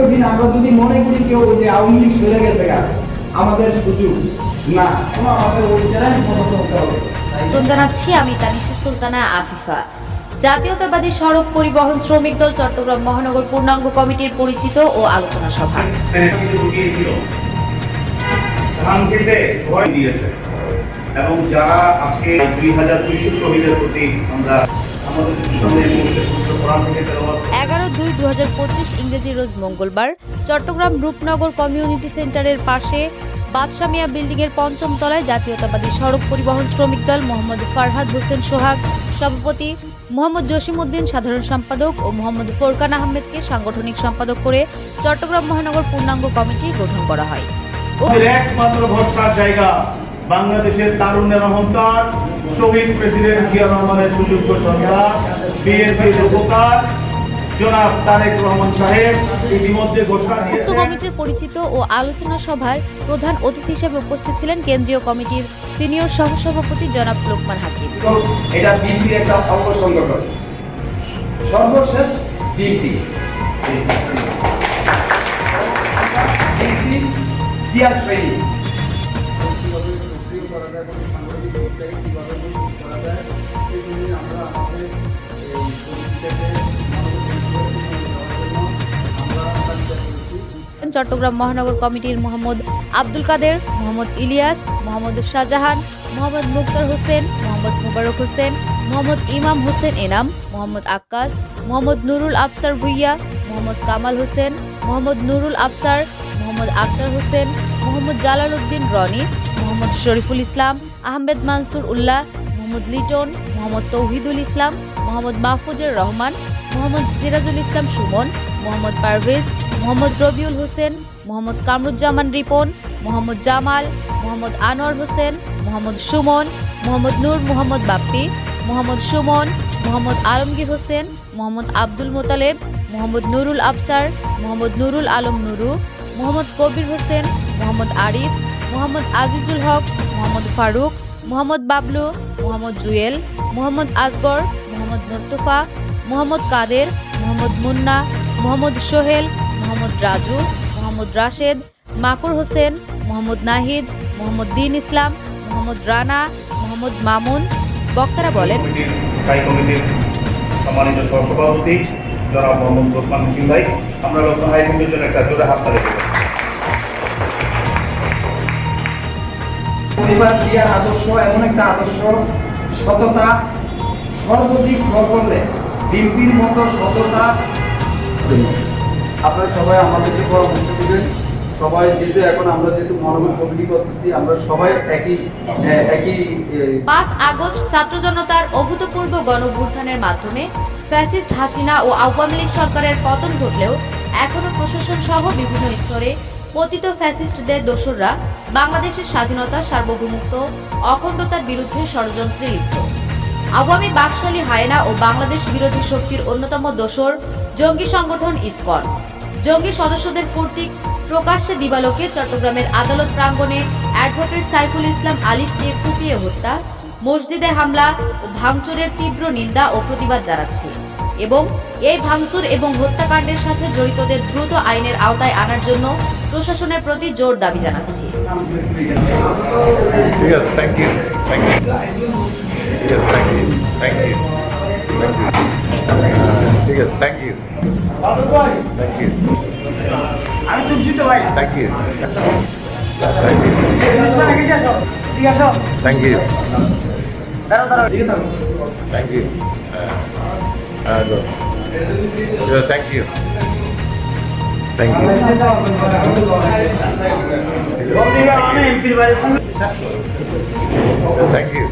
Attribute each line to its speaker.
Speaker 1: কঠিন আমরা যদি মনে করি কেউ যে আওয়ামী লীগ সরে গেছে গা আমাদের সুযোগ না। কোনো আমাদের ওই জায়গায় মনে চলতে হবে।
Speaker 2: জানাচ্ছি আমি তানিশা সুলতানা আফিফা। জাতীয়তাবাদী সড়ক পরিবহন শ্রমিক দল চট্টগ্রাম মহানগর পূর্ণাঙ্গ কমিটির পরিচিত ও আলোচনা সভা।
Speaker 3: ধান কেটে দিয়েছে। এবং যারা আজকে দুই হাজার দুইশো শহীদের প্রতি আমরা
Speaker 2: এগারো দুই দু হাজার পঁচিশ ইংরেজি রোজ মঙ্গলবার, চট্টগ্রাম রূপনগর কমিউনিটি সেন্টারের পাশে বাদশামিয়া বিল্ডিং এর পঞ্চম তলায় জাতীয়তাবাদী সড়ক পরিবহন শ্রমিক দল মোহাম্মদ ফারহাদ হোসেন সোহাগ, সভাপতি মোহাম্মদ জসিমউদ্দিন সাধারণ সম্পাদক ও মোহাম্মদ ফোরকান আহমেদকে সাংগঠনিক সম্পাদক করে চট্টগ্রাম মহানগর পূর্ণাঙ্গ কমিটি গঠন করা হয়।
Speaker 3: একমাত্র ভরসার জায়গা বাংলাদেশের তারুণ্যের অহংকার শহীদ প্রেসিডেন্ট জিয়া রহমানের সুযোগ্য সরকার বিএনপির উপকার জনাব তারেক রহমান সাহেব ইতিমধ্যে ঘোষণা দিয়েছেন।
Speaker 2: কমিটির পরিচিত ও আলোচনা সভার প্রধান অতিথি হিসেবে উপস্থিত ছিলেন কেন্দ্রীয় কমিটির সিনিয়র সহসভাপতি জনাব লোকমান হাকিম।
Speaker 1: এটা বিএনপির একটা অঙ্গ সংগঠন। সর্বশেষ বিএনপি। বিএনপি। জিয়ার সৈনিক
Speaker 2: চট্টগ্রাম মহানগর কমিটির মোহাম্মদ আব্দুল কাদের, মোহাম্মদ ইলিয়াস, মোহাম্মদ শাহজাহান, মোহাম্মদ মুক্তার হোসেন, মোহাম্মদ মোবারক হোসেন, মোহাম্মদ ইমাম হোসেন এনাম, মোহাম্মদ আক্কাস, মোহাম্মদ নুরুল আফসার ভুইয়া, মোহাম্মদ কামাল হোসেন, মোহাম্মদ নুরুল আফসার, মোহাম্মদ আক্তার হোসেন, মোহাম্মদ জালাল উদ্দিন রনি, মোহাম্মদ শরীফুল ইসলাম, আহমেদ মানসুর উল্লাহ, মোহাম্মদ লিটন, মোহাম্মদ তৌহিদুল ইসলাম, মোহাম্মদ মাহফুজুর রহমান, মোহাম্মদ সিরাজুল ইসলাম সুমন, মোহাম্মদ পারভেজ মোহাম্মদ রবিউল হোসেন, মোহাম্মদ কামরুজ্জামান রিপন, মোহাম্মদ জামাল, মোহাম্মদ আনোয়ার হোসেন, মোহাম্মদ সুমন, মোহাম্মদ নূর মোহাম্মদ বাপ্পি, মোহাম্মদ সুমন, মোহাম্মদ আলমগীর হোসেন, মোহাম্মদ আব্দুল মোতালেব, মোহাম্মদ নুরুল আফসার মোহাম্মদ নুরুল আলম নুরু, মোহাম্মদ কবির হোসেন, মোহাম্মদ আরিফ, মোহাম্মদ আজিজুল হক, মোহাম্মদ ফারুক, মোহাম্মদ বাবলু, মোহাম্মদ জুয়েল, মোহাম্মদ আসগর, মোহাম্মদ মোস্তফা, মোহাম্মদ কাদের, মোহাম্মদ মুন্না, মোহাম্মদ সোহেল মোহাম্মদ রাজু মোহাম্মদ রাশেদ মাকুর হোসেন মোহাম্মদ নাহিদ মোহাম্মদ দিন ইসলাম মোহাম্মদ রানা মোহাম্মদ মামুন। বক্তারা বলেন
Speaker 3: কমিটির স্থায়ী কমিটির সম্মানিত সহসভাপতি জনাব মোহাম্মদ লোকমান হাকিম ভাই। আমরা লোকমান হাকিমের জন্য একটা জোরে হাত তালি
Speaker 1: পরিবার আদর্শ এমন একটা আদর্শ সততা সর্বাধিক ফল করলে বিএনপির মতো সততা
Speaker 4: আপনারা সবাই আমাদেরকে পরামর্শ দিবেন। সবাই যেহেতু এখন আমরা যেহেতু মনোবল কমিটি করতেছি, আমরা সবাই একই একই
Speaker 2: পাঁচ আগস্ট ছাত্র জনতার অভূতপূর্ব গণভ্যুত্থানের মাধ্যমে ফ্যাসিস্ট হাসিনা ও আওয়ামী লীগ সরকারের পতন ঘটলেও এখনও প্রশাসন সহ বিভিন্ন স্তরে পতিত ফ্যাসিস্টদের দোসররা বাংলাদেশের স্বাধীনতা সার্বভৌমত্ব, অখণ্ডতার বিরুদ্ধে ষড়যন্ত্রে লিপ্ত। আওয়ামী বাকশালী হায়না ও বাংলাদেশ বিরোধী শক্তির অন্যতম দোসর জঙ্গি সংগঠন ইসকন। জঙ্গি সদস্যদের কর্তৃক প্রকাশ্যে দিবালোকে চট্টগ্রামের আদালত প্রাঙ্গণে অ্যাডভোকেট সাইফুল ইসলাম আলিফকে কুপিয়ে হত্যা, মসজিদে হামলা ও ভাঙচুরের তীব্র নিন্দা ও প্রতিবাদ জানাচ্ছে এবং এই ভাঙচুর এবং হত্যাকাণ্ডের সাথে জড়িতদের দ্রুত আইনের আওতায় আনার জন্য প্রশাসনের প্রতি জোর দাবি জানাচ্ছি।
Speaker 5: Uh, yes, thank you. Thank you.
Speaker 6: আমি তুলছি তো ভাই
Speaker 5: Thank you.
Speaker 6: ঠিক আছে
Speaker 5: Thank you.
Speaker 6: দাঁড়াও দাঁড়াও
Speaker 5: Thank you. Uh, uh, go. Yeah, thank you. Thank you.
Speaker 6: আমি এমপির বাইরে সঙ্গে
Speaker 5: Thank you.